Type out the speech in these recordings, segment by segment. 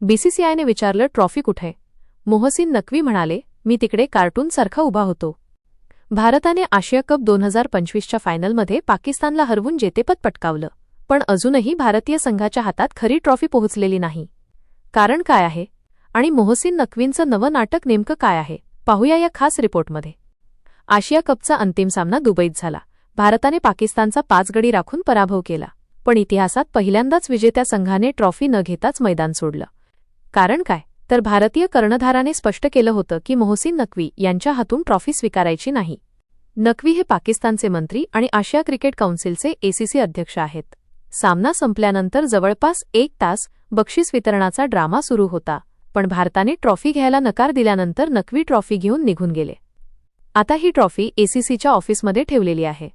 बीसीसीआयने विचारलं ट्रॉफी कुठे? मोहसिन नक्वी म्हणाले मी तिकडे कार्टूनसारखा उभा होतो. भारताने आशिया कप दोन हजार पंचवीसच्या फायनलमध्ये पाकिस्तानला हरवून जेतेपद पटकावलं पण अजूनही भारतीय संघाच्या हातात खरी ट्रॉफी पोहोचलेली नाही. कारण काय आहे? आणि मोहसिन नक्वींचं नवं नाटक नेमकं काय आहे? पाहूया या खास रिपोर्टमध्ये. आशिया कपचा अंतिम सामना दुबईत झाला. भारताने पाकिस्तानचा पाच गडी राखून पराभव केला पण इतिहासात पहिल्यांदाच विजेत्या संघाने ट्रॉफी न घेताच मैदान सोडलं. कारण काय? तर भारतीय कर्णधाराने स्पष्ट केलं होतं की मोहसिन नक्वी यांच्या हातून ट्रॉफी स्वीकारायची नाही. नक्वी हे पाकिस्तानचे मंत्री आणि आशिया क्रिकेट काउन्सिलचे एसीसी अध्यक्ष आहेत. सामना संपल्यानंतर जवळपास एक तास बक्षीस वितरणाचा ड्रामा सुरू होता पण भारताने ट्रॉफी घ्यायला नकार दिल्यानंतर नक्वी ट्रॉफी घेऊन निघून गेले. आता ही ट्रॉफी एसीसीच्या ऑफिसमध्ये ठेवलेली आहे.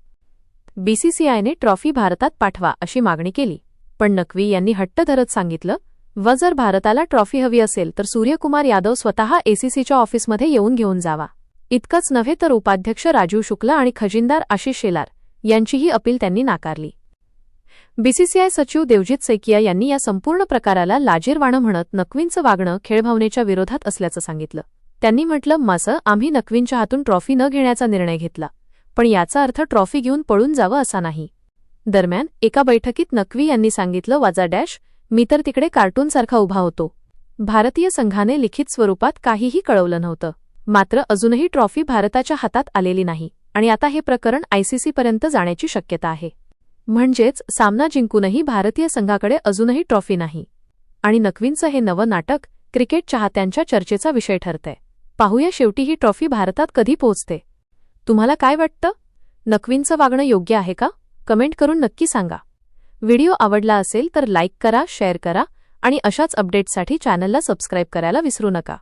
बीसीसीआयने ट्रॉफी भारतात पाठवा अशी मागणी केली पण नक्वी यांनी हट्ट धरत सांगितलं व जर भारताला ट्रॉफी हवी असेल तर सूर्यकुमार यादव स्वतः एसीसीच्या ऑफिसमध्ये येऊन घेऊन जावा. इतकंच नव्हे तर उपाध्यक्ष राजीव शुक्ला आणि खजिनदार आशिष शेलार यांचीही अपील त्यांनी नाकारली. बीसीसीआय सचिव देवजित सैकिया यांनी या संपूर्ण प्रकाराला लाजीरवाणं म्हणत नक्वींचं वागणं खेळभावनेच्या विरोधात असल्याचं सांगितलं. त्यांनी म्हटलं मासं आम्ही नक्वींच्या हातून ट्रॉफी न घेण्याचा निर्णय घेतला पण याचा अर्थ ट्रॉफी घेऊन पळून जावं असा नाही. दरम्यान एका बैठकीत नक्वी यांनी सांगितलं वाजा डॅश मी तर तिकडे कार्टूनसारखा उभा होतो. भारतीय संघाने लिखित स्वरूपात काहीही कळवलं नव्हतं. मात्र अजूनही ट्रॉफी भारताच्या हातात आलेली नाही आणि आता हे प्रकरण आयसीसीपर्यंत जाण्याची शक्यता आहे. म्हणजेच सामना जिंकूनही भारतीय संघाकडे अजूनही ट्रॉफी नाही. आणि नकवीनचं हे नवं नाटक क्रिकेट चाहत्यांच्या चर्चेचा विषय ठरतंय. पाहूया शेवटी ही ट्रॉफी भारतात कधी पोहोचते. तुम्हाला काय वाटतं? नकवीनचं वागणं योग्य आहे का? कमेंट करून नक्की सांगा. व्हिडिओ आवडला असेल तर लाईक करा शेअर करा आणि अशाच अपडेट्ससाठी चॅनलला सबस्क्राईब करायला विसरू नका.